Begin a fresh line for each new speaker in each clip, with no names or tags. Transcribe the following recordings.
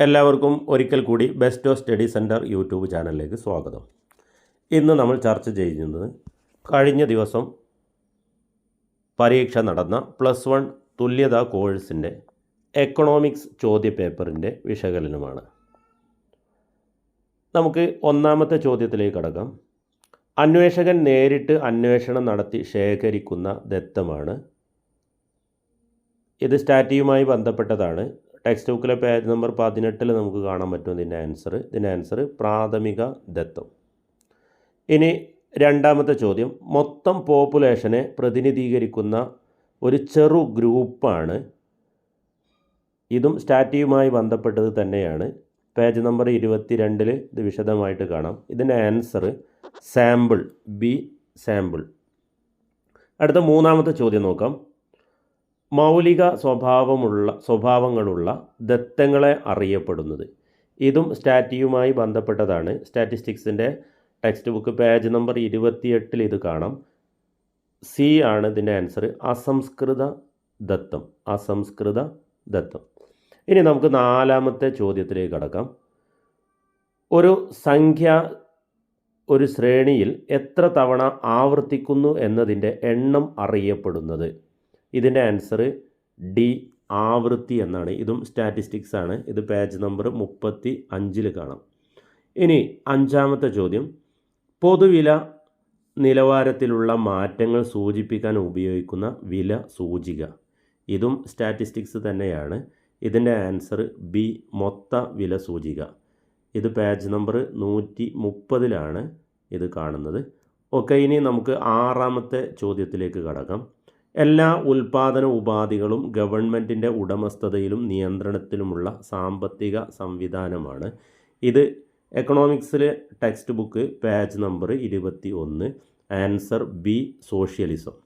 എല്ലാവർക്കും ഒരിക്കൽ കൂടി ബെസ്റ്റ് സ്റ്റഡി സെന്റർ യൂട്യൂബ് ചാനലിലേക്ക് സ്വാഗതം. ഇന്ന് നമ്മൾ ചർച്ച ചെയ്യുന്നത് കഴിഞ്ഞ ദിവസം പരീക്ഷ നടന്ന പ്ലസ് വൺ തുല്യതാ കോഴ്സിന്റെ എക്കണോമിക്സ് ചോദ്യപേപ്പറിന്റെ വിശകലനമാണ്. നമുക്ക് ഒന്നാമത്തെ ചോദ്യത്തിലേക്ക് കടക്കാം. അന്വേഷകൻ നേരിട്ട് അന്വേഷണം നടത്തി ശേഖരിക്കുന്ന ദത്തമാണ്. ഇത് സ്റ്റാറ്റിയുമായി ബന്ധപ്പെട്ടതാണ്. ടെക്സ്റ്റ് ബുക്കിലെ പേജ് നമ്പർ പതിനെട്ടിൽ നമുക്ക് കാണാൻ പറ്റും ഇതിന്റെ ആൻസർ ഇതിന്റെ ആൻസർ പ്രാഥമിക ദത്തം. ഇനി രണ്ടാമത്തെ ചോദ്യം. മൊത്തം പോപ്പുലേഷനെ പ്രതിനിധീകരിക്കുന്ന ഒരു ചെറു ഗ്രൂപ്പാണ് ഇതും സ്റ്റാറ്റിയുമായി ബന്ധപ്പെട്ടത് തന്നെയാണ്. പേജ് നമ്പർ ഇരുപത്തി രണ്ടിൽ ഇത് വിശദമായിട്ട് കാണാം. ഇതിന്റെ ആൻസർ സാമ്പിൾ ബി സാമ്പിൾ അടുത്ത മൂന്നാമത്തെ ചോദ്യം നോക്കാം. മൗലിക സ്വഭാവമുള്ള സ്വഭാവങ്ങളുള്ള ദത്തങ്ങളെ അറിയപ്പെടുന്നത്. ഇതും സ്റ്റാറ്റിയുമായി ബന്ധപ്പെട്ടതാണ്. സ്റ്റാറ്റിസ്റ്റിക്സിന്റെ ടെക്സ്റ്റ് ബുക്ക് പേജ് നമ്പർ ഇരുപത്തിയെട്ടിൽ ഇത് കാണാം. സി ആണ് ഇതിന്റെ ആൻസർ. അസംസ്കൃത ദത്തം. അസംസ്കൃത ദത്തം. ഇനി നമുക്ക് നാലാമത്തെ ചോദ്യത്തിലേക്ക് കടക്കാം. ഒരു സംഖ്യ ഒരു ശ്രേണിയിൽ എത്ര തവണ ആവർത്തിക്കുന്നു എന്നതിന്റെ എണ്ണം അറിയപ്പെടുന്നത്? ഇതിന്റെ ആൻസർ ഡി ആവൃത്തി എന്നാണ്. ഇതും സ്റ്റാറ്റിസ്റ്റിക്സ് ആണ്. ഇത് പേജ് നമ്പർ മുപ്പത്തി അഞ്ചിൽ കാണാം. ഇനി അഞ്ചാമത്തെ ചോദ്യം. പൊതുവില നിലവാരത്തിലുള്ള മാറ്റങ്ങൾ സൂചിപ്പിക്കാൻ ഉപയോഗിക്കുന്ന വില സൂചിക. ഇതും സ്റ്റാറ്റിസ്റ്റിക്സ് തന്നെയാണ്. ഇതിന്റെ ആൻസർ ബി മൊത്ത വില സൂചിക. ഇത് പേജ് നമ്പർ നൂറ്റി മുപ്പതിലാണ് ഇത് കാണുന്നത്. ഓക്കെ ഇനി നമുക്ക് ആറാമത്തെ ചോദ്യത്തിലേക്ക് കടക്കാം. എല്ലാ ഉൽപാദന ഉപാധികളും ഗവൺമെന്റിന്റെ ഉടമസ്ഥതയിലും നിയന്ത്രണത്തിലുമുള്ള സാമ്പത്തിക സംവിധാനമാണ്. ഇത് എക്കണോമിക്സിലെ ടെക്സ്റ്റ് ബുക്ക് പേജ് നമ്പർ ഇരുപത്തി ഒന്ന് ആൻസർ ബി സോഷ്യലിസം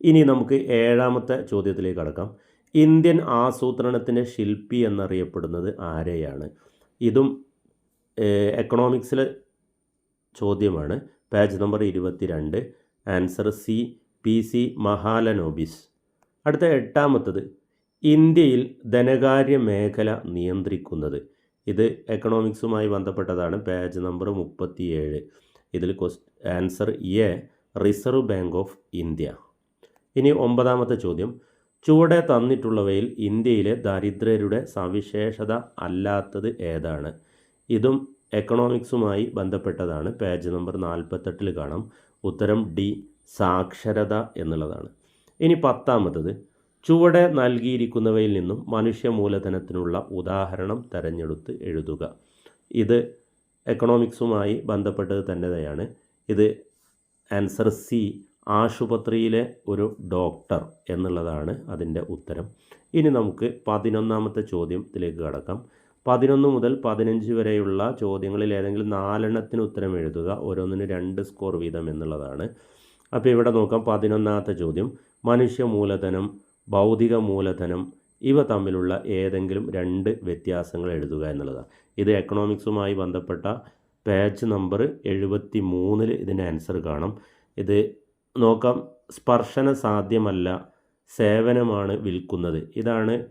ഇനി നമുക്ക് ഏഴാമത്തെ ചോദ്യത്തിലേക്ക് കടക്കാം. ഇന്ത്യൻ ആസൂത്രണത്തിന്റെ ശില്പി എന്നറിയപ്പെടുന്നത് ആരെയാണ്? ഇതും എക്കണോമിക്സിലെ ചോദ്യമാണ്. പേജ് നമ്പർ ഇരുപത്തി answer C P C Mahalanobis. അടുത്ത എട്ടാമത്തത് ഇന്ത്യയിൽ ധനകാര്യ മേഖല നിയന്ത്രിക്കുന്നത്. ഇത് എക്കണോമിക്സുമായി ബന്ധപ്പെട്ടതാണ്. പേജ് നമ്പർ മുപ്പത്തിയേഴ്. ഇതിൽ quiz answer A reserve bank of India ഇനി ഒമ്പതാമത്തെ ചോദ്യം ചുവടെ തന്നിട്ടുള്ളവയിൽ ഇന്ത്യയിലെ ദരിദ്രരുടെ സവിശേഷത അല്ലാത്തത് ഏതാണ്? ഇതും എക്കണോമിക്സുമായി ബന്ധപ്പെട്ടതാണ്. പേജ് നമ്പർ നാൽപ്പത്തെട്ടിൽ കാണാം. ഉത്തരം ഡി സാക്ഷരത എന്നുള്ളതാണ്. ഇനി പത്താമത്തത് ചുവടെ നൽകിയിരിക്കുന്നവയിൽ നിന്നും മനുഷ്യ മൂലധനത്തിനുള്ള ഉദാഹരണം തിരഞ്ഞെടുത്ത് എഴുതുക. ഇത് എക്കണോമിക്സുമായി ബന്ധപ്പെട്ടത് തന്നെയാണ്. ഇത് ആൻസർ സി ആശുപത്രിയിലെ ഒരു ഡോക്ടർ എന്നുള്ളതാണ് അതിന്റെ ഉത്തരം. ഇനി നമുക്ക് പതിനൊന്നാമത്തെ ചോദ്യത്തിലേക്ക് കടക്കാം. പതിനൊന്ന് മുതൽ പതിനഞ്ച് വരെയുള്ള ചോദ്യങ്ങളിൽ ഏതെങ്കിലും നാലെണ്ണത്തിന് ഉത്തരം എഴുതുക. ഓരോന്നിന് രണ്ട് സ്കോർ വീതം എന്നുള്ളതാണ്. അപ്പോൾ ഇവിടെ നോക്കാം പതിനൊന്നാമത്തെ ചോദ്യം. മനുഷ്യ മൂലധനം ഭൗതിക മൂലധനം ഇവ തമ്മിലുള്ള ഏതെങ്കിലും രണ്ട് വ്യത്യാസങ്ങൾ എഴുതുക എന്നുള്ളതാണ് ഇത് എക്കണോമിക്സുമായി ബന്ധപ്പെട്ട പേജ് നമ്പർ എഴുപത്തി മൂന്നിൽ ഇതിന്റെ ആൻസർ കാണും. ഇത് നോക്കാം. സ്പർശന സാധ്യമല്ല സേവനമാണ് വിൽക്കുന്നത്. ഇതാണ്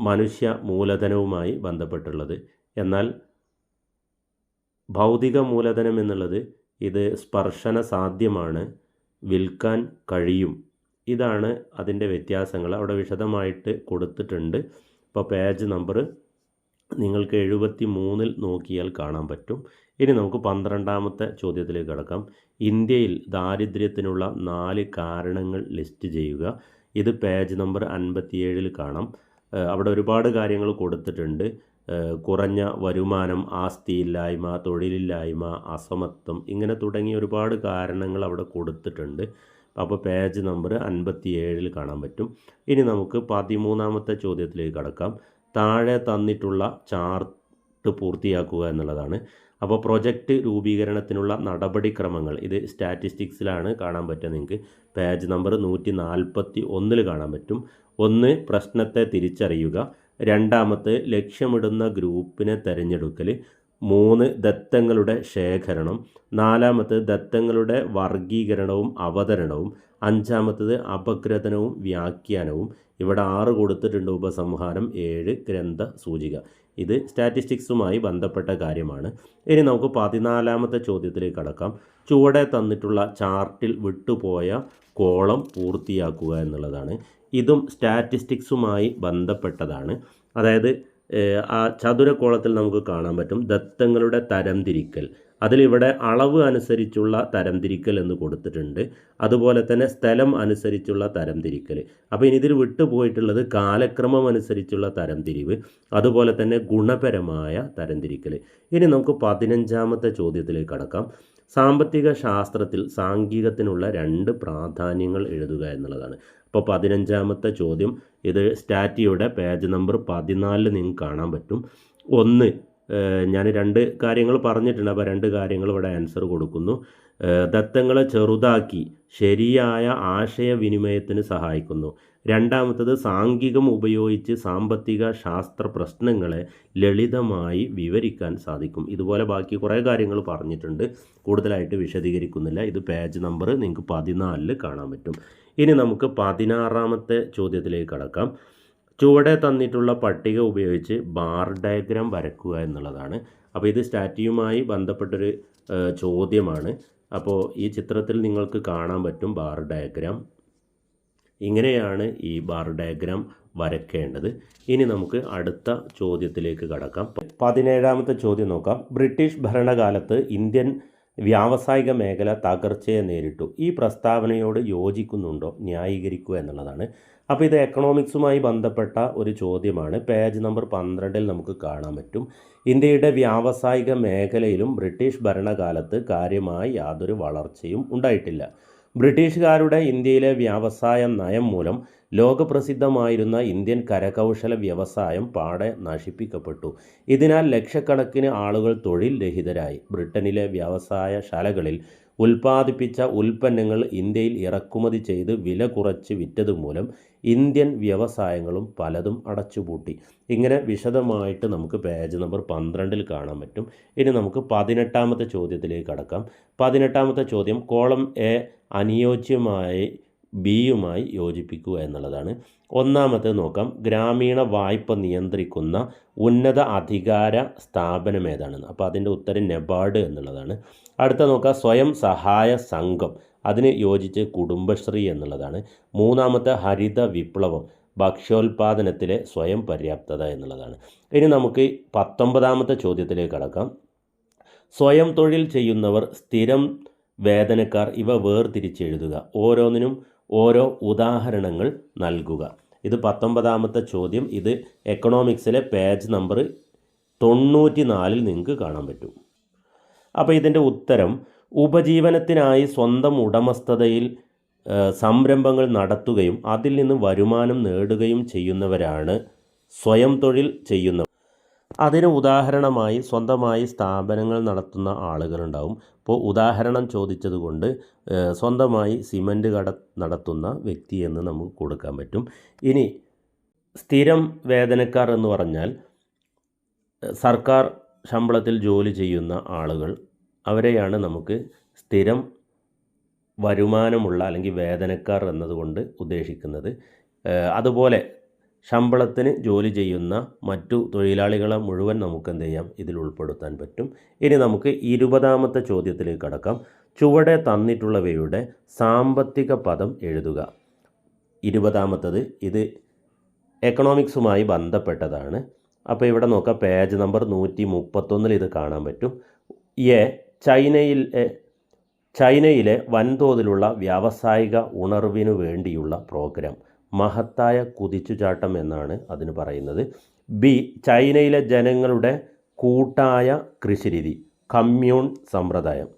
മനുഷ്യ മൂലധനവുമായി ബന്ധപ്പെട്ടുള്ളത്. എന്നാൽ ഭൗതിക മൂലധനം എന്നുള്ളത് ഇത് സ്പർശന സാധ്യമാണ് വിൽക്കാൻ കഴിയും. ഇതാണ് അതിന്റെ വ്യത്യാസങ്ങൾ. അവിടെ വിശദമായിട്ട് കൊടുത്തിട്ടുണ്ട്. ഇപ്പോൾ പേജ് നമ്പർ നിങ്ങൾക്ക് എഴുപത്തി മൂന്നിൽ നോക്കിയാൽ കാണാൻ പറ്റും. ഇനി നമുക്ക് പന്ത്രണ്ടാമത്തെ ചോദ്യത്തിലേക്ക് കടക്കാം. ഇന്ത്യയിൽ ദാരിദ്ര്യത്തിനുള്ള നാല് കാരണങ്ങൾ ലിസ്റ്റ് ചെയ്യുക. ഇത് പേജ് നമ്പർ അൻപത്തിയേഴിൽ കാണാം. അവിടെ ഒരുപാട് കാര്യങ്ങൾ കൊടുത്തിട്ടുണ്ട്. കുറഞ്ഞ വരുമാനം ആസ്തിയില്ലായ്മ തൊഴിലില്ലായ്മ അസമത്വം ഇങ്ങനെ തുടങ്ങിയ ഒരുപാട് കാരണങ്ങൾ അവിടെ കൊടുത്തിട്ടുണ്ട്. അപ്പോൾ പേജ് നമ്പർ അൻപത്തി ഏഴിൽ കാണാൻ പറ്റും. ഇനി നമുക്ക് പതിമൂന്നാമത്തെ ചോദ്യത്തിലേക്ക് കടക്കാം. താഴെ തന്നിട്ടുള്ള ചാർട്ട് പൂർത്തിയാക്കുക എന്നുള്ളതാണ്. അപ്പോൾ പ്രൊജക്റ്റ് രൂപീകരണത്തിനുള്ള നടപടിക്രമങ്ങൾ ഇത് സ്റ്റാറ്റിസ്റ്റിക്സിലാണ് കാണാൻ പറ്റുക നിങ്ങൾക്ക്. പേജ് നമ്പർ നൂറ്റി നാൽപ്പത്തി ഒന്നിൽ കാണാൻ പറ്റും. ഒന്ന് പ്രശ്നത്തെ തിരിച്ചറിയുക. രണ്ടാമത്തെ ലക്ഷ്യമിടുന്ന ഗ്രൂപ്പിനെ തിരഞ്ഞെടുക്കൽ മൂന്ന് ദത്തങ്ങളുടെ ശേഖരണം നാലാമത്തെ ദത്തങ്ങളുടെ വർഗീകരണവും അവതരണവും അഞ്ചാമത്തത് അപഗ്രഥനവും വ്യാഖ്യാനവും. ഇവിടെ ആറ് കൊടുത്തിട്ടുണ്ട് ഉപസംഹാരം ഏഴ് ഗ്രന്ഥ സൂചിക. ഇത് സ്റ്റാറ്റിസ്റ്റിക്സുമായി ബന്ധപ്പെട്ട കാര്യമാണ്. ഇനി നമുക്ക് പതിനാലാമത്തെ ചോദ്യത്തിലേക്ക് കടക്കാം. ചുവടെ തന്നിട്ടുള്ള ചാർട്ടിൽ വിട്ടുപോയ കോളം പൂർത്തിയാക്കുക എന്നുള്ളതാണ്. ഇതും സ്റ്റാറ്റിസ്റ്റിക്സുമായി ബന്ധപ്പെട്ടതാണ്. അതായത് ആ ചതുരക്കോളത്തിൽ നമുക്ക് കാണാൻ പറ്റും ദത്തങ്ങളുടെ തരംതിരിക്കൽ. അതിലിവിടെ അളവ് അനുസരിച്ചുള്ള തരംതിരിക്കൽ എന്ന് കൊടുത്തിട്ടുണ്ട്. അതുപോലെ തന്നെ സ്ഥലം അനുസരിച്ചുള്ള തരംതിരിക്കൽ. അപ്പോൾ ഇനി ഇതിൽ വിട്ടുപോയിട്ടുള്ളത് കാലക്രമം അനുസരിച്ചുള്ള തരംതിരിവ് അതുപോലെ തന്നെ ഗുണപരമായ തരംതിരിക്കൽ. ഇനി നമുക്ക് പതിനഞ്ചാമത്തെ ചോദ്യത്തിലേക്ക് കടക്കാം. സാമ്പത്തിക ശാസ്ത്രത്തിൽ സാംഘികത്തിനുള്ള രണ്ട് പ്രാധാന്യങ്ങൾ എഴുതുക എന്നുള്ളതാണ്. അപ്പോൾ പതിനഞ്ചാമത്തെ ചോദ്യം ഇത് സ്റ്റാറ്റിയുടെ പേജ് നമ്പർ പതിനാലിൽ നിങ്ങൾക്ക് കാണാൻ പറ്റും. ഒന്ന് ഞാൻ രണ്ട് കാര്യങ്ങൾ പറഞ്ഞിട്ടുണ്ട്. അപ്പോൾ രണ്ട് കാര്യങ്ങൾ ഇവിടെ ആൻസർ കൊടുക്കുന്നു. ദത്തങ്ങളെ ചെറുതാക്കി ശരിയായ ആശയവിനിമയത്തിന് സഹായിക്കുന്നു. രണ്ടാമത്തത് സാംഘികം ഉപയോഗിച്ച് സാമ്പത്തിക ശാസ്ത്ര പ്രശ്നങ്ങളെ ലളിതമായി വിവരിക്കാൻ സാധിക്കും. ഇതുപോലെ ബാക്കി കുറേ കാര്യങ്ങൾ പറഞ്ഞിട്ടുണ്ട്. കൂടുതലായിട്ട് വിശദീകരിക്കുന്നില്ല. ഇത് പേജ് നമ്പർ നിങ്ങൾക്ക് പതിനാലിൽ കാണാൻ പറ്റും. ഇനി നമുക്ക് പതിനാറാമത്തെ ചോദ്യത്തിലേക്ക് കടക്കാം. ചുവടെ തന്നിട്ടുള്ള പട്ടിക ഉപയോഗിച്ച് ബാർ ഡയഗ്രാം വരക്കുക എന്നുള്ളതാണ്. അപ്പോൾ ഇത് സ്റ്റാറ്റ്യുമായി ബന്ധപ്പെട്ടൊരു ചോദ്യമാണ്. അപ്പോൾ ഈ ചിത്രത്തിൽ നിങ്ങൾക്ക് കാണാൻ പറ്റും ബാർ ഡയഗ്രാം. ഇങ്ങനെയാണ് ഈ ബാർ ഡയഗ്രാം വരക്കേണ്ടത്. ഇനി നമുക്ക് അടുത്ത ചോദ്യത്തിലേക്ക് കടക്കാം. പതിനേഴാമത്തെ ചോദ്യം നോക്കാം. ബ്രിട്ടീഷ് ഭരണകാലത്ത് ഇന്ത്യൻ വ്യാവസായിക മേഖല തകർച്ചയെ നേരിട്ടു. ഈ പ്രസ്താവനയോട് യോജിക്കുന്നുണ്ടോ? ന്യായീകരിക്കുക എന്നുള്ളതാണ്. അപ്പോൾ ഇത് എക്കണോമിക്സുമായി ബന്ധപ്പെട്ട ഒരു ചോദ്യമാണ്. പേജ് നമ്പർ പന്ത്രണ്ടിൽ നമുക്ക് കാണാൻ പറ്റും. ഇന്ത്യയുടെ വ്യാവസായിക മേഖലയിലും ബ്രിട്ടീഷ് ഭരണകാലത്ത് കാര്യമായി യാതൊരു വളർച്ചയും ഉണ്ടായിട്ടില്ല. ബ്രിട്ടീഷുകാരുടെ ഇന്ത്യയിലെ വ്യവസായ നയം മൂലം ലോകപ്രസിദ്ധമായിരുന്ന ഇന്ത്യൻ കരകൗശല വ്യവസായം പാടെ നശിപ്പിക്കപ്പെട്ടു. ഇതിനാൽ ലക്ഷക്കണക്കിന് ആളുകൾ തൊഴിൽ രഹിതരായി. ബ്രിട്ടനിലെ വ്യവസായ ശാലകളിൽ ഉൽപ്പാദിപ്പിച്ച ഉൽപ്പന്നങ്ങൾ ഇന്ത്യയിൽ ഇറക്കുമതി ചെയ്ത് വില കുറച്ച് വിറ്റതുമൂലം ഇന്ത്യൻ വ്യവസായങ്ങളും പലതും അടച്ചുപൂട്ടി. ഇങ്ങനെ വിശദമായിട്ട് നമുക്ക് പേജ് നമ്പർ പന്ത്രണ്ടിൽ കാണാൻ പറ്റും. ഇനി നമുക്ക് പതിനെട്ടാമത്തെ ചോദ്യത്തിലേക്ക് കടക്കാം. പതിനെട്ടാമത്തെ ചോദ്യം കോളം എ അനുയോജ്യമായി ബിയുമായി യോജിപ്പിക്കുക എന്നുള്ളതാണ്. ഒന്നാമത്തെ നോക്കാം. ഗ്രാമീണ വായ്പ നിയന്ത്രിക്കുന്ന ഉന്നത അധികാര സ്ഥാപനം ഏതാണെന്ന് അപ്പോൾ അതിന്റെ ഉത്തരം നെബാർഡ് എന്നുള്ളതാണ്. അടുത്ത നോക്കാം. സ്വയം സഹായ സംഘം. അതിന് യോജിച്ച് കുടുംബശ്രീ എന്നുള്ളതാണ്. മൂന്നാമത്തെ ഹരിത വിപ്ലവം ഭക്ഷ്യോൽപാദനത്തിലെ സ്വയം പര്യാപ്തത എന്നുള്ളതാണ്. ഇനി നമുക്ക് പത്തൊമ്പതാമത്തെ ചോദ്യത്തിലേക്ക് കടക്കാം. സ്വയം തൊഴിൽ ചെയ്യുന്നവർ സ്ഥിരം വേതനക്കാർ ഇവ വേർതിരിച്ചെഴുതുക. ഓരോന്നിനും ഓരോ ഉദാഹരണങ്ങൾ നൽകുക. ഇത് പത്തൊമ്പതാമത്തെ ചോദ്യം. ഇത് എക്കണോമിക്സിലെ പേജ് നമ്പർ തൊണ്ണൂറ്റി നാലിൽ നിങ്ങൾക്ക് കാണാൻ പറ്റും. അപ്പോൾ ഇതിന്റെ ഉത്തരം ഉപജീവനത്തിനായി സ്വന്തം ഉടമസ്ഥതയിൽ സംരംഭങ്ങൾ നടത്തുകയും അതിൽ നിന്ന് വരുമാനം നേടുകയും ചെയ്യുന്നവരാണ് സ്വയം തൊഴിൽ ചെയ്യുന്നവർ. അതിന് ഉദാഹരണമായി സ്വന്തമായി സ്ഥാപനങ്ങൾ നടത്തുന്ന ആളുകളുണ്ടാവും. ഇപ്പോൾ ഉദാഹരണം ചോദിച്ചതുകൊണ്ട് സ്വന്തമായി സിമന്റ് കട നടത്തുന്ന വ്യക്തി എന്ന് നമുക്ക് കൊടുക്കാൻ പറ്റും. ഇനി സ്ഥിരം വേതനക്കാർ എന്ന് പറഞ്ഞാൽ സർക്കാർ ശമ്പളത്തിൽ ജോലി ചെയ്യുന്ന ആളുകൾ അവരെയാണ് നമുക്ക് സ്ഥിരം വരുമാനമുള്ള അല്ലെങ്കിൽ വേതനക്കാർ എന്നതുകൊണ്ട് ഉദ്ദേശിക്കുന്നത്. അതുപോലെ ശമ്പളത്തിന് ജോലി ചെയ്യുന്ന മറ്റു തൊഴിലാളികളെ മുഴുവൻ നമുക്ക് എന്ത് ചെയ്യാം? ഇതിൽ ഉൾപ്പെടുത്താൻ പറ്റും. ഇനി നമുക്ക് ഇരുപതാമത്തെ ചോദ്യത്തിലേക്ക് കടക്കാം. ചുവടെ തന്നിട്ടുള്ളവയുടെ സാമ്പത്തിക പദം എഴുതുക. ഇരുപതാമത്തത് ഇത് എക്കണോമിക്സുമായി ബന്ധപ്പെട്ടതാണ്. അപ്പോൾ ഇവിടെ നോക്കാം. പേജ് നമ്പർ നൂറ്റി മുപ്പത്തൊന്നിൽ ഇത് കാണാൻ പറ്റും. എ ചൈനയിൽ ചൈനയിലെ വൻതോതിലുള്ള വ്യാവസായിക ഉണർവിനു വേണ്ടിയുള്ള പ്രോഗ്രാം മഹത്തായ കുതിച്ചുചാട്ടം എന്നാണ് അതിന് പറയുന്നത്. ബി ചൈനയിലെ ജനങ്ങളുടെ കൂട്ടായ കൃഷിരീതി കമ്മ്യൂൺ സമ്പ്രദായം.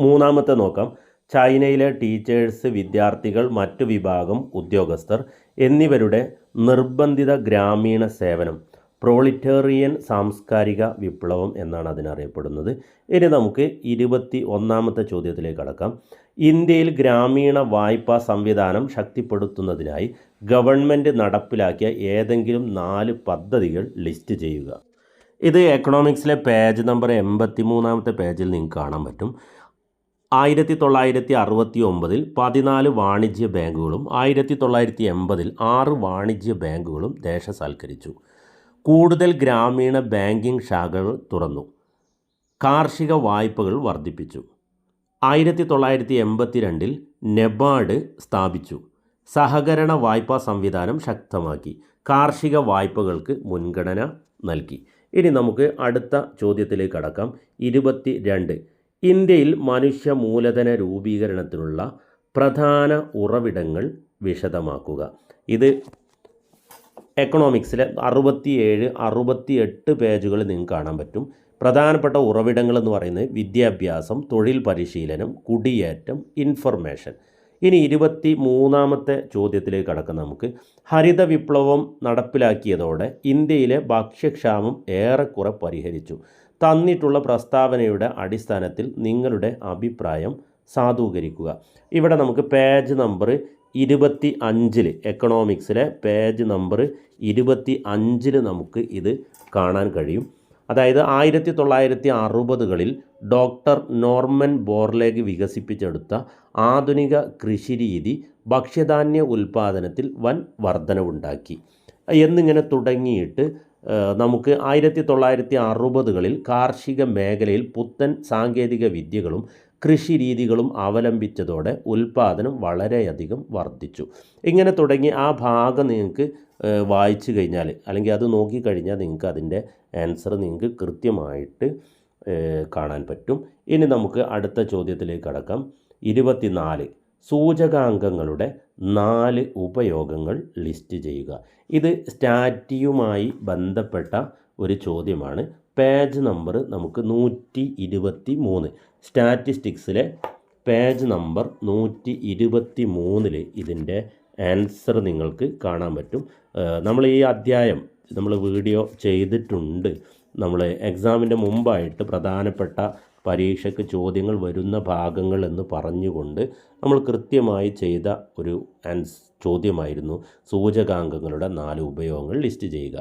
മൂന്നാമത്തെ നോക്കാം. ചൈനയിലെ ടീച്ചേഴ്സ് വിദ്യാർത്ഥികൾ മറ്റു വിഭാഗം ഉദ്യോഗസ്ഥർ എന്നിവരുടെ നിർബന്ധിത ഗ്രാമീണ സേവനം പ്രോളിറ്റേറിയൻ സാംസ്കാരിക വിപ്ലവം എന്നാണ് അതിനറിയപ്പെടുന്നത്. ഇനി നമുക്ക് ഇരുപത്തി ഒന്നാമത്തെ ചോദ്യത്തിലേക്ക് കടക്കാം. ഇന്ത്യയിൽ ഗ്രാമീണ വായ്പാ സംവിധാനം ശക്തിപ്പെടുത്തുന്നതിനായി ഗവൺമെന്റ് നടപ്പിലാക്കിയ ഏതെങ്കിലും നാല് പദ്ധതികൾ ലിസ്റ്റ് ചെയ്യുക. ഇത് എക്കണോമിക്സിലെ പേജ് നമ്പർ എൺപത്തി മൂന്നാമത്തെ പേജിൽ നിങ്ങൾക്ക് കാണാൻ പറ്റും. ആയിരത്തി തൊള്ളായിരത്തി അറുപത്തി ഒമ്പതിൽ പതിനാല് വാണിജ്യ ബാങ്കുകളും ആയിരത്തി തൊള്ളായിരത്തി എൺപതിൽ ആറ് വാണിജ്യ ബാങ്കുകളും ദേശസാൽക്കരിച്ചു. കൂടുതൽ ഗ്രാമീണ ബാങ്കിംഗ് ശാഖകൾ തുറന്നു. കാർഷിക വായ്പകൾ വർദ്ധിപ്പിച്ചു. ആയിരത്തി തൊള്ളായിരത്തി എൺപത്തി രണ്ടിൽ നെബാഡ് സ്ഥാപിച്ചു. സഹകരണ വായ്പാ സംവിധാനം ശക്തമാക്കി. കാർഷിക വായ്പകൾക്ക് മുൻഗണന നൽകി. ഇനി നമുക്ക് അടുത്ത ചോദ്യത്തിലേക്ക് കടക്കാം. ഇരുപത്തി രണ്ട് ഇന്ത്യയിൽ മനുഷ്യ മൂലധന രൂപീകരണത്തിനുള്ള പ്രധാന ഉറവിടങ്ങൾ വിശദമാക്കുക. ഇത് എക്കണോമിക്സിലെ അറുപത്തിയേഴ് അറുപത്തി എട്ട് പേജുകൾ നിങ്ങൾക്ക് കാണാൻ പറ്റും. പ്രധാനപ്പെട്ട ഉറവിടങ്ങൾ എന്ന് പറയുന്നത് വിദ്യാഭ്യാസം തൊഴിൽ പരിശീലനം കുടിയേറ്റം ഇൻഫർമേഷൻ ഇനി ഇരുപത്തി മൂന്നാമത്തെ ചോദ്യത്തിലേക്ക് കടക്കുന്ന നമുക്ക്. ഹരിത വിപ്ലവം നടപ്പിലാക്കിയതോടെ ഇന്ത്യയിലെ ഭക്ഷ്യക്ഷാമം ഏറെക്കുറെ പരിഹരിച്ചു. തന്നിട്ടുള്ള പ്രസ്താവനയുടെ അടിസ്ഥാനത്തിൽ നിങ്ങളുടെ അഭിപ്രായം സാധൂകരിക്കുക. ഇവിടെ നമുക്ക് പേജ് നമ്പർ ഇരുപത്തി അഞ്ചിൽ എക്കണോമിക്സിലെ പേജ് നമ്പർ ഇരുപത്തി അഞ്ചിൽ നമുക്ക് ഇത് കാണാൻ കഴിയും. അതായത് ആയിരത്തി തൊള്ളായിരത്തി അറുപതുകളിൽ ഡോക്ടർ നോർമൻ ബോർലേഗ് വികസിപ്പിച്ചെടുത്ത ആധുനിക കൃഷിരീതി ഭക്ഷ്യധാന്യ ഉൽപ്പാദനത്തിൽ വൻ വർധനവുണ്ടാക്കി. എന്നിങ്ങനെ തുടങ്ങിയിട്ട് നമുക്ക് ആയിരത്തി തൊള്ളായിരത്തി അറുപതുകളിൽ കാർഷിക മേഖലയിൽ പുത്തൻ സാങ്കേതിക വിദ്യകളും കൃഷി രീതികളും അവലംബിച്ചതോടെ ഉൽപാദനം വളരെയധികം വർദ്ധിച്ചു. ഇങ്ങനെ തുടങ്ങി ആ ഭാഗം നിങ്ങൾക്ക് വായിച്ചു കഴിഞ്ഞാൽ അല്ലെങ്കിൽ അത് നോക്കിക്കഴിഞ്ഞാൽ നിങ്ങൾക്ക് അതിന്റെ ആൻസർ നിങ്ങൾക്ക് കൃത്യമായിട്ട് കാണാൻ പറ്റും. ഇനി നമുക്ക് അടുത്ത ചോദ്യത്തിലേക്ക് കടക്കാം. ഇരുപത്തിനാല് സൂചകാംഗങ്ങളുടെ നാല് ഉപയോഗങ്ങൾ ലിസ്റ്റ് ചെയ്യുക. ഇത് സ്റ്റാറ്റിയുമായി ബന്ധപ്പെട്ട ഒരു ചോദ്യമാണ്. പേജ് നമ്പർ നമുക്ക് നൂറ്റി ഇരുപത്തി മൂന്ന് സ്റ്റാറ്റിസ്റ്റിക്സിലെ പേജ് നമ്പർ നൂറ്റി ഇരുപത്തി മൂന്നിൽ ഇതിന്റെ ആൻസർ നിങ്ങൾക്ക് കാണാൻ പറ്റും. നമ്മൾ ഈ അധ്യായം നമ്മൾ വീഡിയോ ചെയ്തിട്ടുണ്ട്. നമ്മൾ എക്സാമിന്റെ മുമ്പായിട്ട് പ്രധാനപ്പെട്ട പരീക്ഷയ്ക്ക് ചോദ്യങ്ങൾ വരുന്ന ഭാഗങ്ങൾ എന്ന് പറഞ്ഞുകൊണ്ട് നമ്മൾ കൃത്യമായി ചെയ്ത ഒരു ആൻസ് ചോദ്യമായിരുന്നു. സൂചകാംഗങ്ങളുടെ നാല് ഉപയോഗങ്ങൾ ലിസ്റ്റ് ചെയ്യുക.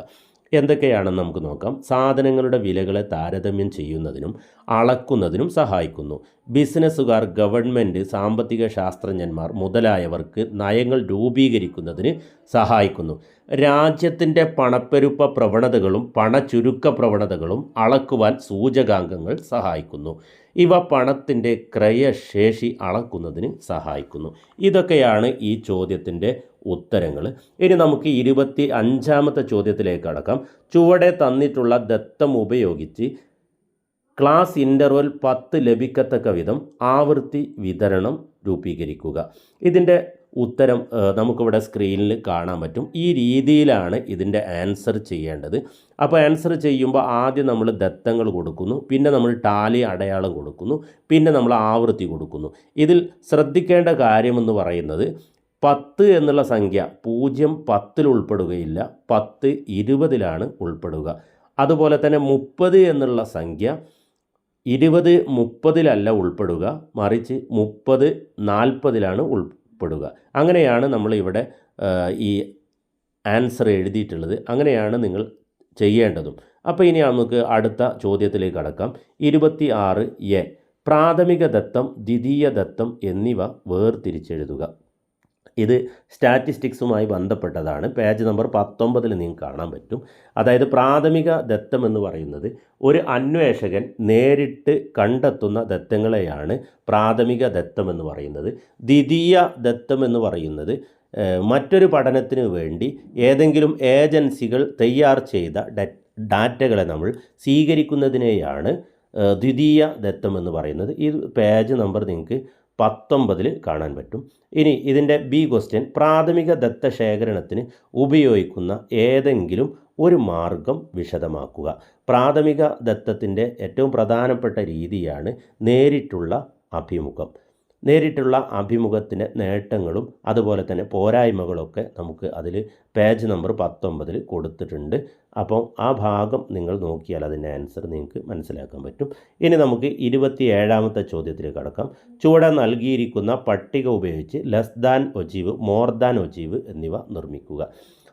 എന്തൊക്കെയാണെന്ന് നമുക്ക് നോക്കാം. സാധനങ്ങളുടെ വിലകളെ താരതമ്യം ചെയ്യുന്നതിനും അളക്കുന്നതിനും സഹായിക്കുന്നു. ബിസിനസ്സുകാർ ഗവൺമെന്റ് സാമ്പത്തിക ശാസ്ത്രജ്ഞന്മാർ മുതലായവർക്ക് നയങ്ങൾ രൂപീകരിക്കുന്നതിന് സഹായിക്കുന്നു. രാജ്യത്തിന്റെ പണപ്പെരുപ്പ പ്രവണതകളും പണച്ചുരുക്ക പ്രവണതകളും അളക്കുവാൻ സൂചകാംഗങ്ങൾ സഹായിക്കുന്നു. ഇവ പണത്തിന്റെ ക്രയശേഷി അളക്കുന്നതിന് സഹായിക്കുന്നു. ഇതൊക്കെയാണ് ഈ ചോദ്യത്തിന്റെ ഉത്തരങ്ങൾ. ഇനി നമുക്ക് ഇരുപത്തി അഞ്ചാമത്തെ ചോദ്യത്തിലേക്ക് അടക്കാം. ചുവടെ തന്നിട്ടുള്ള ദത്തം ഉപയോഗിച്ച് ക്ലാസ് ഇന്റർവൽ പത്ത് ലഭിക്കത്തക്ക വിധം ആവൃത്തി വിതരണം രൂപീകരിക്കുക. ഇതിന്റെ ഉത്തരം നമുക്കിവിടെ സ്ക്രീനിൽ കാണാൻ പറ്റും. ഈ രീതിയിലാണ് ഇതിന്റെ ആൻസർ ചെയ്യേണ്ടത്. അപ്പോൾ ആൻസർ ചെയ്യുമ്പോൾ ആദ്യം നമ്മൾ ദത്തങ്ങൾ കൊടുക്കുന്നു പിന്നെ നമ്മൾ ടാലി അടയാളം കൊടുക്കുന്നു പിന്നെ നമ്മൾ ആവൃത്തി കൊടുക്കുന്നു. ഇതിൽ ശ്രദ്ധിക്കേണ്ട കാര്യമെന്ന് പറയുന്നത് പത്ത് എന്നുള്ള സംഖ്യ പൂജ്യം പത്തിൽ ഉൾപ്പെടുകയില്ല. പത്ത് ഇരുപതിലാണ് ഉൾപ്പെടുക. അതുപോലെ തന്നെ മുപ്പത് എന്നുള്ള സംഖ്യ ഇരുപത് മുപ്പതിലല്ല ഉൾപ്പെടുക. മറിച്ച് മുപ്പത് നാൽപ്പതിലാണ് ഉൾപ്പെടുക. അങ്ങനെയാണ് നമ്മൾ ഇവിടെ ഈ ആൻസർ എഴുതിയിട്ടുള്ളത്. അങ്ങനെയാണ് നിങ്ങൾ ചെയ്യേണ്ടതും. അപ്പോൾ ഇനി നമുക്ക് അടുത്ത ചോദ്യത്തിലേക്ക് കടക്കാം. ഇരുപത്തി ആറ് എ. പ്രാഥമിക ദത്തം ദ്വിതീയ ദത്തം എന്നിവ വേർതിരിച്ചെഴുതുക. ഇത് സ്റ്റാറ്റിസ്റ്റിക്സുമായി ബന്ധപ്പെട്ടതാണ്. പേജ് നമ്പർ പത്തൊമ്പതിൽ നിങ്ങൾക്ക് കാണാൻ പറ്റും. അതായത് പ്രാഥമിക ദത്തം എന്ന് പറയുന്നത് ഒരു അന്വേഷകൻ നേരിട്ട് കണ്ടെത്തുന്ന ദത്തങ്ങളെയാണ് പ്രാഥമിക ദത്തം എന്ന് പറയുന്നത്. ദ്വിതീയ ദത്തം എന്ന് പറയുന്നത് മറ്റൊരു പഠനത്തിന് വേണ്ടി ഏതെങ്കിലും ഏജൻസികൾ തയ്യാർ ചെയ്ത ഡാറ്റകളെ നമ്മൾ സ്വീകരിക്കുന്നതിനെയാണ് ദ്വിതീയ ദത്തം എന്ന് പറയുന്നത്. ഈ പേജ് നമ്പർ നിങ്ങൾക്ക് പത്തൊമ്പതിൽ കാണാൻ പറ്റും. ഇനി ഇതിന്റെ ബി ക്വസ്റ്റ്യൻ പ്രാഥമിക ദത്ത ശേഖരണത്തിന് ഉപയോഗിക്കുന്ന ഏതെങ്കിലും ഒരു മാർഗം വിശദമാക്കുക. പ്രാഥമിക ദത്തത്തിന്റെ ഏറ്റവും പ്രധാനപ്പെട്ട രീതിയാണ് നേരിട്ടുള്ള അഭിമുഖം. നേരിട്ടുള്ള അഭിമുഖത്തിന്റെ നേട്ടങ്ങളും അതുപോലെ തന്നെ പോരായ്മകളൊക്കെ നമുക്ക് അതിൽ പേജ് നമ്പർ പത്തൊമ്പതിൽ കൊടുത്തിട്ടുണ്ട്. അപ്പോൾ ആ ഭാഗം നിങ്ങൾ നോക്കിയാൽ അതിന്റെ ആൻസർ നിങ്ങൾക്ക് മനസ്സിലാക്കാൻ പറ്റും. ഇനി നമുക്ക് ഇരുപത്തി ഏഴാമത്തെ ചോദ്യത്തിൽ കടക്കാം. ചുവടെ നൽകിയിരിക്കുന്ന പട്ടിക ഉപയോഗിച്ച് less than ogive more than ogive എന്നിവ നിർമ്മിക്കുക.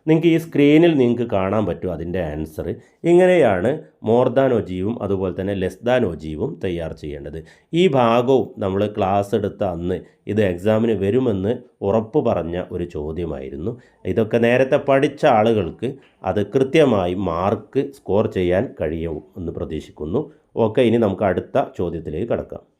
നിങ്ങൾക്ക് ഈ സ്ക്രീനിൽ നിങ്ങൾക്ക് കാണാൻ പറ്റും അതിന്റെ ആൻസർ ഇങ്ങനെയാണ് മോർ ദാൻ ഒജീവും അതുപോലെ തന്നെ ലെസ് ദാൻ ഒജീവും തയ്യാർ ചെയ്യേണ്ടത്. ഈ ഭാഗവും നമ്മൾ ക്ലാസ് എടുത്ത അന്ന് ഇത് എക്സാമിന് വരുമെന്ന് ഉറപ്പ് പറഞ്ഞ ഒരു ചോദ്യമായിരുന്നു. ഇതൊക്കെ നേരത്തെ പഠിച്ച ആളുകൾക്ക് അത് കൃത്യമായി മാർക്ക് സ്കോർ ചെയ്യാൻ കഴിയും എന്ന് പ്രതീക്ഷിക്കുന്നു. ഓക്കെ ഇനി നമുക്ക് അടുത്ത ചോദ്യത്തിലേക്ക് കടക്കാം.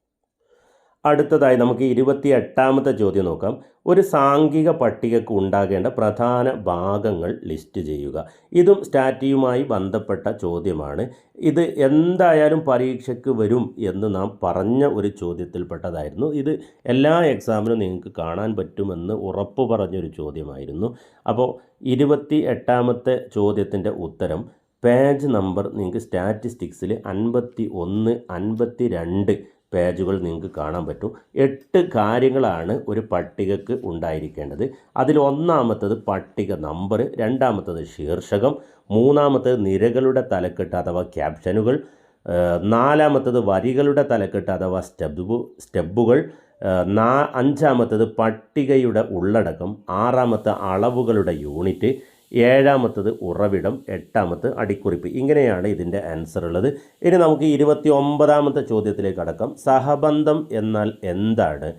അടുത്തതായി നമുക്ക് ഇരുപത്തി എട്ടാമത്തെ ചോദ്യം നോക്കാം. ഒരു സാംഘിക പട്ടികക്ക് ഉണ്ടാകേണ്ട പ്രധാന ഭാഗങ്ങൾ ലിസ്റ്റ് ചെയ്യുക. ഇതും സ്റ്റാറ്റിയുമായി ബന്ധപ്പെട്ട ചോദ്യമാണ്. ഇത് എന്തായാലും പരീക്ഷയ്ക്ക് വരും എന്ന് നാം പറഞ്ഞ ഒരു ചോദ്യത്തിൽപ്പെട്ടതായിരുന്നു. ഇത് എല്ലാ എക്സാമിനും നിങ്ങൾക്ക് കാണാൻ പറ്റുമെന്ന് ഉറപ്പ് പറഞ്ഞൊരു ചോദ്യമായിരുന്നു. അപ്പോൾ ഇരുപത്തി എട്ടാമത്തെ ചോദ്യത്തിന്റെ ഉത്തരം പേജ് നമ്പർ നിങ്ങൾക്ക് സ്റ്റാറ്റിസ്റ്റിക്സിൽ അൻപത്തി ഒന്ന് അൻപത്തി രണ്ട് പേജുകൾ നിങ്ങൾക്ക് കാണാൻ പറ്റും. എട്ട് കാര്യങ്ങളാണ് ഒരു പട്ടികക്ക് ഉണ്ടായിരിക്കേണ്ടത്. അതിൽ ഒന്നാമത്തത് പട്ടിക നമ്പർ രണ്ടാമത്തത് ശീർഷകം മൂന്നാമത്തത് നിരകളുടെ തലക്കെട്ട് അഥവാ ക്യാപ്ഷനുകൾ നാലാമത്തത് വരികളുടെ തലക്കെട്ട് അഥവാ സ്റ്റെബ് സ്റ്റെബുകൾ നാ അഞ്ചാമത്തത് പട്ടികയുടെ ഉള്ളടക്കം ആറാമത്തെ അളവുകളുടെ യൂണിറ്റ് ഏഴാമത്തത് ഉറവിടം എട്ടാമത്തെ അടിക്കുറിപ്പ്. ഇങ്ങനെയാണ് ഇതിന്റെ ആൻസർ ഉള്ളത്. ഇനി നമുക്ക് ഇരുപത്തി ഒമ്പതാമത്തെ ചോദ്യത്തിലേക്ക് അടക്കം. സഹബന്ധം എന്നാൽ എന്താണ്?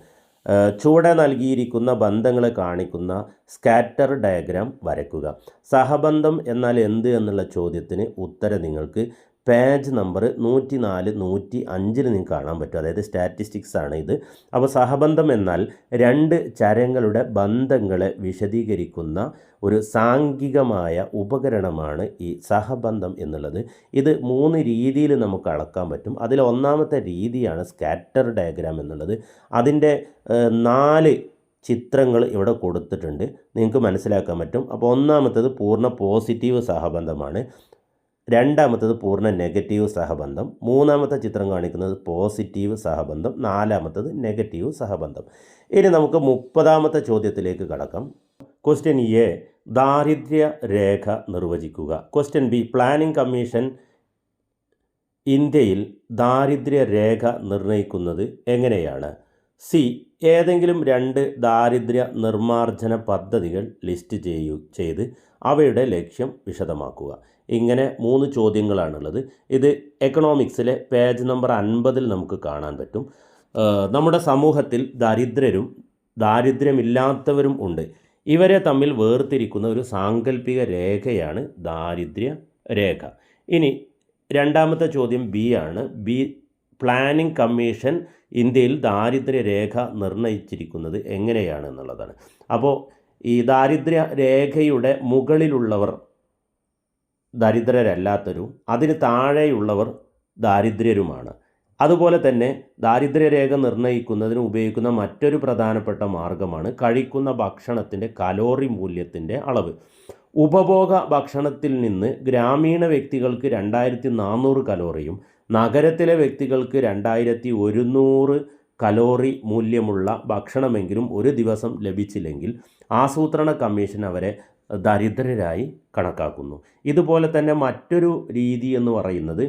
ചുവടെ നൽകിയിരിക്കുന്ന ബന്ധങ്ങളെ കാണിക്കുന്ന സ്കാറ്റർ ഡയഗ്രാം വരയ്ക്കുക. സഹബന്ധം എന്നാൽ എന്ത് എന്നുള്ള ചോദ്യത്തിന് ഉത്തരം നിങ്ങൾക്ക് പേജ് നമ്പർ നൂറ്റി നാല് നൂറ്റി അഞ്ചിൽ നിങ്ങൾക്ക് കാണാൻ പറ്റും. അതായത് സ്റ്റാറ്റിസ്റ്റിക്സ് ആണ് ഇത്. അപ്പോൾ സഹബന്ധം എന്നാൽ രണ്ട് ചരങ്ങളുടെ ബന്ധങ്ങളെ വിശദീകരിക്കുന്ന ഒരു സാംഘികമായ ഉപകരണമാണ് ഈ സഹബന്ധം എന്നുള്ളത്. ഇത് മൂന്ന് രീതിയിൽ നമുക്ക് അളക്കാൻ പറ്റും. അതിൽ ഒന്നാമത്തെ രീതിയാണ് സ്കാറ്റർ ഡയഗ്രാം എന്നുള്ളത്. അതിന്റെ നാല് ചിത്രങ്ങൾ ഇവിടെ കൊടുത്തിട്ടുണ്ട്. നിങ്ങൾക്ക് മനസ്സിലാക്കാൻ പറ്റും. അപ്പോൾ ഒന്നാമത്തേത് പൂർണ പോസിറ്റീവ് സഹബന്ധമാണ്. രണ്ടാമത്തത് പൂർണ നെഗറ്റീവ് സഹബന്ധം. മൂന്നാമത്തെ ചിത്രം കാണിക്കുന്നത് പോസിറ്റീവ് സഹബന്ധം. നാലാമത്തത് നെഗറ്റീവ് സഹബന്ധം. ഇനി നമുക്ക് മുപ്പതാമത്തെ ചോദ്യത്തിലേക്ക് കടക്കാം. ക്വസ്റ്റ്യൻ എ ദാരിദ്ര്യ രേഖ നിർവചിക്കുക. ക്വസ്റ്റ്യൻ ബി പ്ലാനിംഗ് കമ്മീഷൻ ഇന്ത്യയിൽ ദാരിദ്ര്യ രേഖ നിർണയിക്കുന്നത് എങ്ങനെയാണ്? സി ഏതെങ്കിലും രണ്ട് ദാരിദ്ര്യ നിർമ്മാർജന പദ്ധതികൾ ലിസ്റ്റ് ചെയ്യൂ ചെയ്ത് അവയുടെ ലക്ഷ്യം വിശദമാക്കുക. ഇങ്ങനെ മൂന്ന് ചോദ്യങ്ങളാണുള്ളത്. ഇത് എക്കണോമിക്സിലെ പേജ് നമ്പർ അൻപതിൽ നമുക്ക് കാണാൻ പറ്റും. നമ്മുടെ സമൂഹത്തിൽ ദരിദ്രരും ദാരിദ്ര്യമില്ലാത്തവരും ഉണ്ട്. ഇവരെ തമ്മിൽ വേർതിരിക്കുന്ന ഒരു സാങ്കല്പിക രേഖയാണ് ദാരിദ്ര്യ രേഖ. ഇനി രണ്ടാമത്തെ ചോദ്യം ബി ആണ്. ബി പ്ലാനിംഗ് കമ്മീഷൻ ഇന്ത്യയിൽ ദാരിദ്ര്യ രേഖ നിർണയിച്ചിരിക്കുന്നത് എങ്ങനെയാണ് എന്നുള്ളതാണ് അപ്പോൾ ഈ ദാരിദ്ര്യ രേഖയുടെ മുകളിലുള്ളവർ ദരിദ്രരല്ലാത്തവരും അതിന് താഴെയുള്ളവർ ദാരിദ്ര്യരുമാണ്. അതുപോലെ തന്നെ ദാരിദ്ര്യരേഖ നിർണയിക്കുന്നതിന് ഉപയോഗിക്കുന്ന മറ്റൊരു പ്രധാനപ്പെട്ട മാർഗമാണ് കഴിക്കുന്ന ഭക്ഷണത്തിന്റെ കലോറി മൂല്യത്തിന്റെ അളവ്. ഉപഭോഗ ഭക്ഷണത്തിൽ നിന്ന് ഗ്രാമീണ വ്യക്തികൾക്ക് രണ്ടായിരത്തി നാനൂറ് കലോറിയും നഗരത്തിലെ വ്യക്തികൾക്ക് രണ്ടായിരത്തി ഒരുന്നൂറ് കലോറി മൂല്യമുള്ള ഭക്ഷണമെങ്കിലും ഒരു ദിവസം ലഭിച്ചില്ലെങ്കിൽ ആസൂത്രണ കമ്മീഷൻ അവരെ ദരിദ്രരായി കണക്കാക്കുന്നു. ഇതുപോലെ തന്നെ മറ്റൊരു രീതി എന്ന് പറയുന്നത്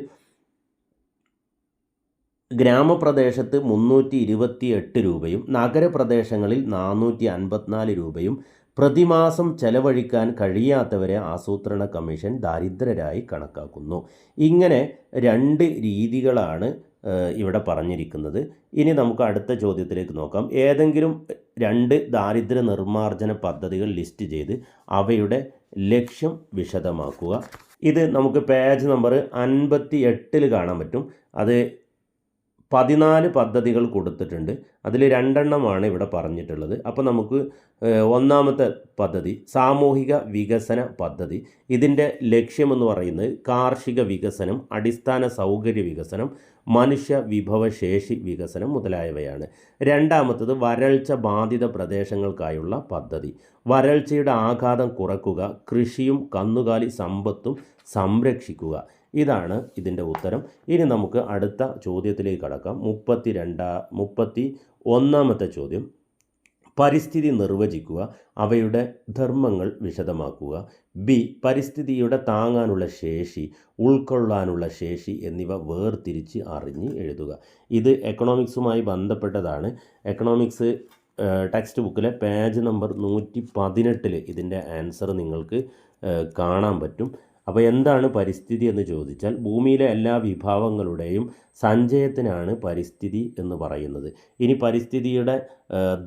ഗ്രാമപ്രദേശത്ത് മുന്നൂറ്റി ഇരുപത്തി എട്ട് രൂപയും നഗരപ്രദേശങ്ങളിൽ നാനൂറ്റി അൻപത്തിനാല് രൂപയും പ്രതിമാസം ചെലവഴിക്കാൻ കഴിയാത്തവരെ ആസൂത്രണ കമ്മീഷൻ ദാരിദ്ര്യരായി കണക്കാക്കുന്നു. ഇങ്ങനെ രണ്ട് രീതികളാണ് ഇവിടെ പറഞ്ഞിരിക്കുന്നത്. ഇനി നമുക്ക് അടുത്ത ചോദ്യത്തിലേക്ക് നോക്കാം. ഏതെങ്കിലും രണ്ട് ദാരിദ്ര്യ നിർമ്മാർജന പദ്ധതികൾ ലിസ്റ്റ് ചെയ്ത് അവയുടെ ലക്ഷ്യം വിശദമാക്കുക. ഇത് നമുക്ക് പേജ് നമ്പർ അൻപത്തി എട്ടിൽ കാണാൻ പറ്റും. അത് പതിനാല് പദ്ധതികൾ കൊടുത്തിട്ടുണ്ട്. അതിൽ രണ്ടെണ്ണമാണ് ഇവിടെ പറഞ്ഞിട്ടുള്ളത്. അപ്പോൾ നമുക്ക് ഒന്നാമത്തെ പദ്ധതി സാമൂഹിക വികസന പദ്ധതി. ഇതിന്റെ ലക്ഷ്യമെന്ന് പറയുന്നത് കാർഷിക വികസനം അടിസ്ഥാന സൗകര്യ വികസനം മനുഷ്യ വിഭവശേഷി വികസനം മുതലായവയാണ്. രണ്ടാമത്തത് വരൾച്ച ബാധിത പ്രദേശങ്ങൾക്കായുള്ള പദ്ധതി. വരൾച്ചയുടെ ആഘാതം കുറക്കുക കൃഷിയും കന്നുകാലി സമ്പത്തും സംരക്ഷിക്കുക. ഇതാണ് ഇതിന്റെ ഉത്തരം. ഇനി നമുക്ക് അടുത്ത ചോദ്യത്തിലേക്ക് കടക്കാം. മുപ്പത്തി രണ്ടാ മുപ്പത്തി ഒന്നാമത്തെ ചോദ്യം. പരിസ്ഥിതി നിർവചിക്കുക അവയുടെ ധർമ്മങ്ങൾ വിശദമാക്കുക. ബി പരിസ്ഥിതിയുടെ താങ്ങാനുള്ള ശേഷി ഉൾക്കൊള്ളാനുള്ള ശേഷി എന്നിവ വേർതിരിച്ച് അറിഞ്ഞ് എഴുതുക. ഇത് എക്കണോമിക്സുമായി ബന്ധപ്പെട്ടതാണ്. എക്കണോമിക്സ് ടെക്സ്റ്റ് ബുക്കിലെ പേജ് നമ്പർ നൂറ്റി പതിനെട്ടിൽ ഇതിന്റെ ആൻസർ നിങ്ങൾക്ക് കാണാൻ പറ്റും. അപ്പോൾ എന്താണ് പരിസ്ഥിതി എന്ന് ചോദിച്ചാൽ ഭൂമിയിലെ എല്ലാ വിഭാവങ്ങളുടെയും സഞ്ചയത്തിനാണ് പരിസ്ഥിതി എന്ന് പറയുന്നത്. ഇനി പരിസ്ഥിതിയുടെ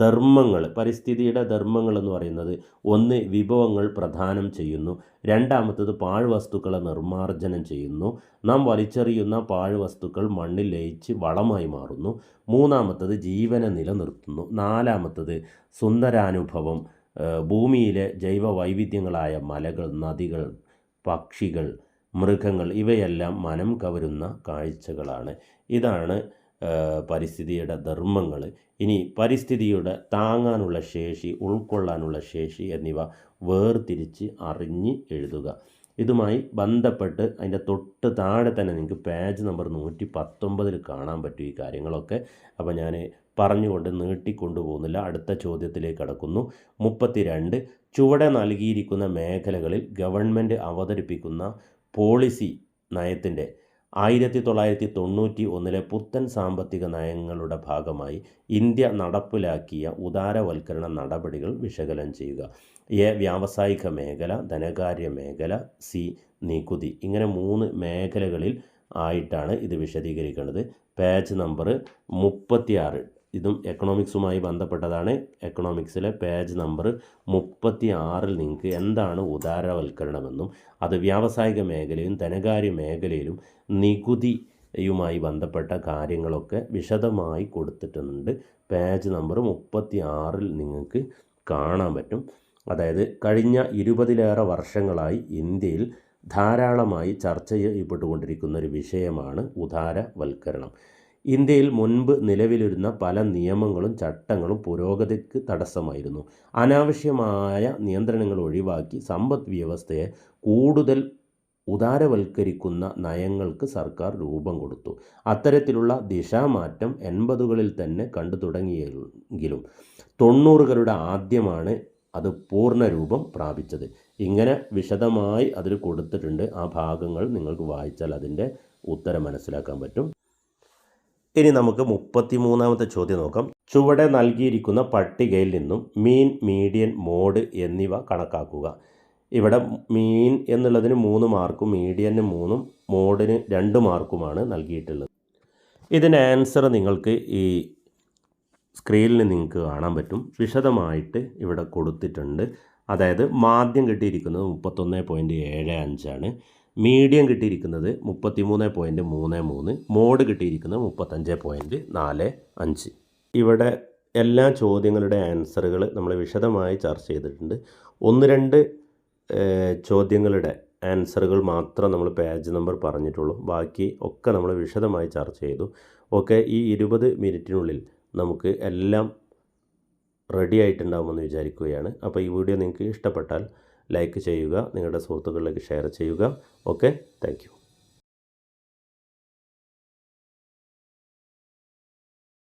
ധർമ്മങ്ങൾ പരിസ്ഥിതിയുടെ ധർമ്മങ്ങൾ എന്ന് പറയുന്നത് ഒന്ന് വിഭവങ്ങൾ പ്രധാനം ചെയ്യുന്നു രണ്ടാമത്തത് പാഴ്വസ്തുക്കളെ നിർമ്മാർജനം ചെയ്യുന്നു നാം വലിച്ചെറിയുന്ന പാഴ്വസ്തുക്കൾ മണ്ണിൽ ലയിച്ച് വളമായി മാറുന്നു മൂന്നാമത്തത് ജീവനെ നിലനിർത്തുന്നു നാലാമത്തത് സുന്ദരാനുഭവം ഭൂമിയിലെ ജൈവ വൈവിധ്യങ്ങളായ മലകൾ നദികൾ പക്ഷികൾ മൃഗങ്ങൾ ഇവയെല്ലാം മനം കവരുന്ന കാഴ്ചകളാണ്. ഇതാണ് പരിസ്ഥിതിയുടെ ധർമ്മങ്ങൾ ഇനി പരിസ്ഥിതിയുടെ താങ്ങാനുള്ള ശേഷി ഉൾക്കൊള്ളാനുള്ള ശേഷി എന്നിവ വേർതിരിച്ച് അറിഞ്ഞ് എഴുതുക. ഇതുമായി ബന്ധപ്പെട്ട് അതിന്റെ തൊട്ട് താഴെ തന്നെ നിങ്ങൾക്ക് പേജ് നമ്പർ നൂറ്റി പത്തൊമ്പതിൽ കാണാൻ പറ്റും ഈ കാര്യങ്ങളൊക്കെ. അപ്പോൾ ഞാൻ പറഞ്ഞുകൊണ്ട് നീട്ടിക്കൊണ്ടു പോകുന്നില്ല അടുത്ത ചോദ്യത്തിലേക്ക് കടക്കുന്നു. മുപ്പത്തിരണ്ട് ചുവടെ നൽകിയിരിക്കുന്ന മേഖലകളിൽ ഗവൺമെന്റ് അവതരിപ്പിക്കുന്ന പോളിസി നയത്തിന്റെ ആയിരത്തി തൊള്ളായിരത്തി തൊണ്ണൂറ്റി ഒന്നിലെ പുത്തൻ സാമ്പത്തിക നയങ്ങളുടെ ഭാഗമായി ഇന്ത്യ നടപ്പിലാക്കിയ ഉദാരവൽക്കരണ നടപടികൾ വിശകലനം ചെയ്യുക. എ വ്യാവസായിക മേഖല ധനകാര്യ മേഖല സി നികുതി ഇങ്ങനെ മൂന്ന് മേഖലകളിൽ ആയിട്ടാണ് ഇത് വിശദീകരിക്കുന്നത് പേജ് നമ്പർ മുപ്പത്തിയാറ്. ഇതും എക്കണോമിക്സുമായി ബന്ധപ്പെട്ടതാണ്. എക്കണോമിക്സിലെ പേജ് നമ്പർ മുപ്പത്തി ആറിൽ നിങ്ങൾക്ക് എന്താണ് ഉദാരവൽക്കരണമെന്നും അത് വ്യാവസായിക മേഖലയും ധനകാര്യ മേഖലയിലും നികുതിയുമായി ബന്ധപ്പെട്ട കാര്യങ്ങളൊക്കെ വിശദമായി കൊടുത്തിട്ടുണ്ട്. പേജ് നമ്പർ മുപ്പത്തി ആറിൽ നിങ്ങൾക്ക് കാണാൻ പറ്റും. അതായത് കഴിഞ്ഞ ഇരുപതിലേറെ വർഷങ്ങളായി ഇന്ത്യയിൽ ധാരാളമായി ചർച്ച ചെയ്യപ്പെട്ടുകൊണ്ടിരിക്കുന്ന ഒരു വിഷയമാണ് ഉദാരവൽക്കരണം. ഇന്ത്യയിൽ മുൻപ് നിലവിലിരുന്ന പല നിയമങ്ങളും ചട്ടങ്ങളും പുരോഗതിക്ക് തടസ്സമായിരുന്നു. അനാവശ്യമായ നിയന്ത്രണങ്ങൾ ഒഴിവാക്കി സമ്പദ് വ്യവസ്ഥയെ കൂടുതൽ ഉദാരവൽക്കരിക്കുന്ന നയങ്ങൾക്ക് സർക്കാർ രൂപം കൊടുത്തു. അത്തരത്തിലുള്ള ദിശാമാറ്റം എൺപതുകളിൽ തന്നെ കണ്ടു തുടങ്ങിയെങ്കിലും തൊണ്ണൂറുകളുടെ ആദ്യമാണ് അത് പൂർണരൂപം പ്രാപിച്ചത്. ഇങ്ങനെ വിശദമായി അതിൽ കൊടുത്തിട്ടുണ്ട്. ആ ഭാഗങ്ങൾ നിങ്ങൾക്ക് വായിച്ചാൽ അതിന്റെ ഉത്തരം മനസ്സിലാക്കാൻ പറ്റും. ഇനി നമുക്ക് മുപ്പത്തി മൂന്നാമത്തെ ചോദ്യം നോക്കാം. ചുവടെ നൽകിയിരിക്കുന്ന പട്ടികയിൽ നിന്നും മീൻ മീഡിയൻ മോഡ് എന്നിവ കണക്കാക്കുക. ഇവിടെ മീൻ എന്നുള്ളതിന് മൂന്ന് മാർക്കും മീഡിയന് മൂന്നും മോഡിന് രണ്ട് മാർക്കുമാണ് നൽകിയിട്ടുള്ളത്. ഇതിന്റെ ആൻസർ നിങ്ങൾക്ക് ഈ സ്ക്രീനിൽ നിങ്ങൾക്ക് കാണാൻ പറ്റും. വിശദമായിട്ട് ഇവിടെ കൊടുത്തിട്ടുണ്ട്. അതായത് മാദ്യം കിട്ടിയിരിക്കുന്നത് മുപ്പത്തൊന്ന് പോയിന്റ് ഏഴ് അഞ്ചാണ്. മീഡിയം കിട്ടിയിരിക്കുന്നത് മുപ്പത്തി മൂന്ന് പോയിന്റ് മൂന്ന് മൂന്ന് മോഡ് കിട്ടിയിരിക്കുന്നത് മുപ്പത്തഞ്ച് പോയിന്റ് നാല് അഞ്ച്. ഇവിടെ എല്ലാ ചോദ്യങ്ങളുടെ ആൻസറുകൾ നമ്മൾ വിശദമായി ചർച്ച ചെയ്തിട്ടുണ്ട്. ഒന്ന് രണ്ട് ചോദ്യങ്ങളുടെ ആൻസറുകൾ മാത്രം നമ്മൾ പേജ് നമ്പർ പറഞ്ഞിട്ടുള്ളൂ. ബാക്കി ഒക്കെ നമ്മൾ വിശദമായി ചർച്ച ചെയ്തു. ഓക്കെ ഈ ഇരുപത് മിനിറ്റിനുള്ളിൽ നമുക്ക് എല്ലാം റെഡി ആയിട്ടുണ്ടാകുമെന്ന് വിചാരിക്കുകയാണ്. അപ്പോൾ ഈ വീഡിയോ നിങ്ങൾക്ക് ഇഷ്ടപ്പെട്ടാൽ ലൈക്ക് ചെയ്യുക നിങ്ങളുടെ സുഹൃത്തുക്കളിലേക്ക് ഷെയർ ചെയ്യുക. Okay thank